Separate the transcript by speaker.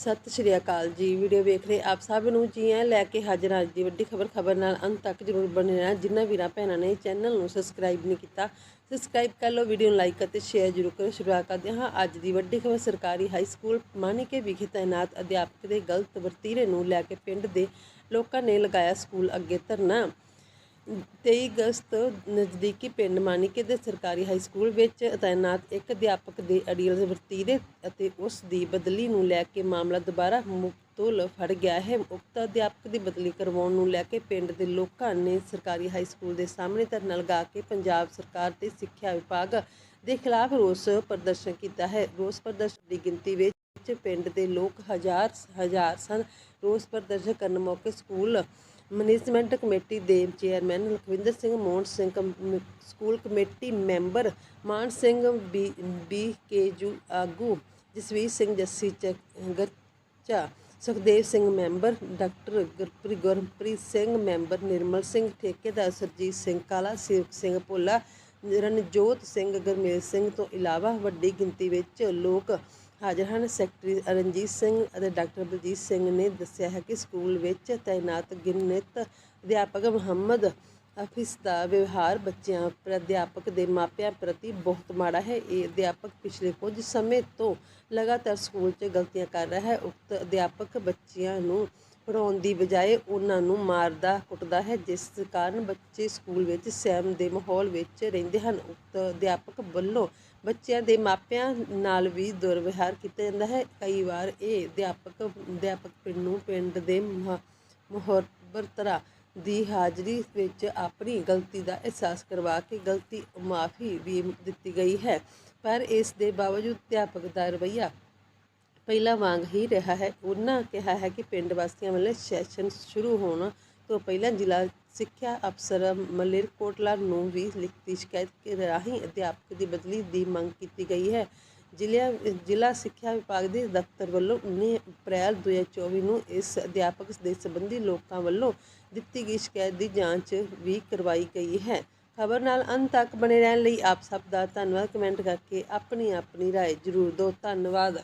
Speaker 1: ਸਤਿ ਸ਼੍ਰੀ ਅਕਾਲ ਜੀ। ਵੀਡੀਓ ਵੇਖ ਰਹੇ ਆਪ ਸਭ ਨੂੰ ਜੀ ਐ ਲੈ ਕੇ ਹਾਜ਼ਰ ਅੱਜ ਦੀ ਵੱਡੀ ਖਬਰ ਖਬਰ ਨਾਲ ਅੰਤ ਤੱਕ ਜਰੂਰ ਬਣੇ ਰਹਿਣਾ। ਜਿਨ੍ਹਾਂ ਵੀਰਾਂ ਭੈਣਾਂ ਨੇ ਚੈਨਲ ਨੂੰ ਸਬਸਕ੍ਰਾਈਬ ਨਹੀਂ ਕੀਤਾ, ਸਬਸਕ੍ਰਾਈਬ ਕਰ ਲਓ, ਵੀਡੀਓ ਨੂੰ ਲਾਈਕ ਅਤੇ ਸ਼ੇਅਰ ਜਰੂਰ ਕਰੋ। ਸ਼ੁਰੂਆਤ ਕਰਦੇ ਹਾਂ ਅੱਜ ਦੀ ਵੱਡੀ ਖਬਰ। ਸਰਕਾਰੀ ਹਾਈ ਸਕੂਲ ਮਾਨਿਕੇ ਵਿਖੇ ਤਾਇਨਾਤ ਅਧਿਆਪਕ ਦੇ ਗਲਤ ਵਰਤੀਰੇ ਨੂੰ ਲੈ ਕੇ ਪਿੰਡ ਦੇ ਲੋਕਾਂ ਨੇ ਲਗਾਇਆ ਸਕੂਲ ਅੱਗੇ ਧਰਨਾ। 23 ਅਗਸਤ ਨਜ਼ਦੀਕੀ ਪਿੰਡ ਮਾਨਿਕੇ ਦੇ ਸਰਕਾਰੀ ਹਾਈ ਸਕੂਲ ਵਿੱਚ ਤਾਇਨਾਤ ਇੱਕ ਅਧਿਆਪਕ ਦੇ ਅੜੀਅਲ ਵਰਤੀਰੇ ਅਤੇ ਉਸ ਦੀ ਬਦਲੀ ਨੂੰ ਲੈ ਕੇ ਮਾਮਲਾ ਦੁਬਾਰਾ ਮੁਕਤਲ ਫੜ ਗਿਆ ਹੈ। ਉਕਤ ਅਧਿਆਪਕ ਦੀ ਬਦਲੀ ਕਰਵਾਉਣ ਨੂੰ ਲੈ ਕੇ ਪਿੰਡ ਦੇ ਲੋਕਾਂ ਨੇ ਸਰਕਾਰੀ ਹਾਈ ਸਕੂਲ ਦੇ ਸਾਹਮਣੇ ਧਰਨਾ ਲਗਾ ਕੇ ਪੰਜਾਬ ਸਰਕਾਰ ਤੇ ਸਿੱਖਿਆ ਵਿਭਾਗ ਦੇ ਖਿਲਾਫ ਰੋਸ ਪ੍ਰਦਰਸ਼ਨ ਕੀਤਾ ਹੈ। ਰੋਸ ਪ੍ਰਦਰਸ਼ਨ ਦੀ ਗਿਣਤੀ ਵਿੱਚ ਪਿੰਡ ਦੇ ਲੋਕ ਹਜ਼ਾਰ ਹਜ਼ਾਰ ਸਨ। ਰੋਸ ਪ੍ਰਦਰਸ਼ਨ ਕਰਨ ਮੌਕੇ ਸਕੂਲ ਮੈਨੇਜਮੈਂਟ ਕਮੇਟੀ ਦੇ ਚੇਅਰਮੈਨ ਲਖਵਿੰਦਰ ਸਿੰਘ ਮੋਹਨ ਸਿੰਘ ਕਮ- school committee member Maan Singh B B K U ਆਗੂ, ਜਸਵੀਰ ਸਿੰਘ ਜੱਸੀ ਚ Garcha Sukhdev Singh member, doctor Gurpreet Gurpreet Singh member, Nirmal Singh ਠੇਕੇਦਾਰ, ਸਰਜੀਤ ਸਿੰਘ ਕਾਲਾ ਸੇਵਕ ਸਿੰਘ ਭੋਲਾ, ਰਣਜੋਤ ਸਿੰਘ, ਗੁਰਮੇਲ ਸਿੰਘ ਤੋਂ ਇਲਾਵਾ ਵੱਡੀ ਗਿਣਤੀ ਵਿੱਚ ਲੋਕ ਹਾਜ਼ਰ ਹਨ। ਸੈਕਟਰੀ ਰਣਜੀਤ ਸਿੰਘ ਅਤੇ ਡਾਕਟਰ ਬਲਜੀਤ ਸਿੰਘ ਨੇ ਦੱਸਿਆ ਹੈ ਕਿ ਸਕੂਲ ਵਿੱਚ ਤਾਇਨਾਤ ਗਿਣਿਤ ਅਧਿਆਪਕ ਮੁਹੰਮਦ ਹਫਿਜ਼ ਦਾ ਵਿਵਹਾਰ ਬੱਚਿਆਂ ਪਰ, ਅਧਿਆਪਕ ਦੇ ਮਾਪਿਆਂ ਪ੍ਰਤੀ ਬਹੁਤ ਮਾੜਾ ਹੈ। ਇਹ ਅਧਿਆਪਕ ਪਿਛਲੇ ਕੁਝ ਸਮੇਂ ਤੋਂ ਲਗਾਤਾਰ ਸਕੂਲ 'ਚ ਗਲਤੀਆਂ ਕਰ ਰਿਹਾ ਹੈ। ਉਕਤ ਅਧਿਆਪਕ ਬੱਚਿਆਂ ਨੂੰ ਪੜ੍ਹਾਉਣ ਦੀ ਬਜਾਏ ਉਹਨਾਂ ਨੂੰ ਮਾਰਦਾ, ਕੁੱਟਦਾ ਹੈ, ਜਿਸ ਕਾਰਨ ਬੱਚੇ ਸਕੂਲ ਵਿੱਚ ਸਹਿਮ ਦੇ ਮਾਹੌਲ ਵਿੱਚ ਰਹਿੰਦੇ ਹਨ। ਉਕਤ ਅਧਿਆਪਕ ਵੱਲੋਂ ਬੱਚਿਆਂ ਦੇ ਮਾਪਿਆਂ ਨਾਲ ਵੀ ਦੁਰਵਿਹਾਰ ਕੀਤਾ ਜਾਂਦਾ ਹੈ। ਕਈ ਵਾਰ ਇਹ ਅਧਿਆਪਕ ਅਧਿਆਪਕ ਪਿੰਡ ਨੂੰ ਪਿੰਡ ਦੇ ਮੁਹੱਬਤਰਾ ਦੀ ਹਾਜ਼ਰੀ ਵਿੱਚ ਆਪਣੀ ਗਲਤੀ ਦਾ ਅਹਿਸਾਸ ਕਰਵਾ ਕੇ ਗਲਤੀ ਮਾਫੀ ਵੀ ਦਿੱਤੀ ਗਈ ਹੈ। ਪਰ ਇਸ ਦੇ ਬਾਵਜੂਦ ਅਧਿਆਪਕ ਦਾ ਰਵੱਈਆ ਪਹਿਲਾਂ ਵਾਂਗ ਹੀ ਰਿਹਾ ਹੈ ਉਹਨਾਂ ਕਿਹਾ ਹੈ ਕਿ ਪਿੰਡ ਵਾਸੀਆਂ ਵੱਲੋਂ ਸੈਸ਼ਨ ਸ਼ੁਰੂ ਹੋਣ ਤੋਂ ਪਹਿਲਾਂ ਜ਼ਿਲ੍ਹਾ ਸਿੱਖਿਆ ਅਫਸਰ ਮਲੇਰਕੋਟਲਾ ਨੂੰ ਵੀ ਲਿਖਤੀ ਸ਼ਿਕਾਇਤ ਕੇ ਰਾਹੀਂ ਅਧਿਆਪਕ ਦੀ ਬਦਲੀ ਦੀ ਮੰਗ ਕੀਤੀ ਗਈ ਹੈ ਜ਼ਿਲ੍ਹਾ ਜ਼ਿਲ੍ਹਾ ਸਿੱਖਿਆ ਵਿਭਾਗ ਦੇ ਦਫ਼ਤਰ ਵੱਲੋਂ 19 ਅਪ੍ਰੈਲ 2024 ਨੂੰ ਇਸ ਅਧਿਆਪਕ ਦੇ ਸੰਬੰਧੀ ਲੋਕਾਂ ਵੱਲੋਂ ਦਿੱਤੀ ਗਈ ਸ਼ਿਕਾਇਤ ਦੀ ਜਾਂਚ ਵੀ ਕਰਵਾਈ ਗਈ ਹੈ ਖਬਰ ਨਾਲ ਅੰਤ ਤੱਕ ਬਣੇ ਰਹਿਣ ਲਈ ਆਪ ਸਭ ਦਾ ਧੰਨਵਾਦ ਕਮੈਂਟ ਕਰਕੇ ਆਪਣੀ ਆਪਣੀ رائے ਜ਼ਰੂਰ ਦਿਓ ਧੰਨਵਾਦ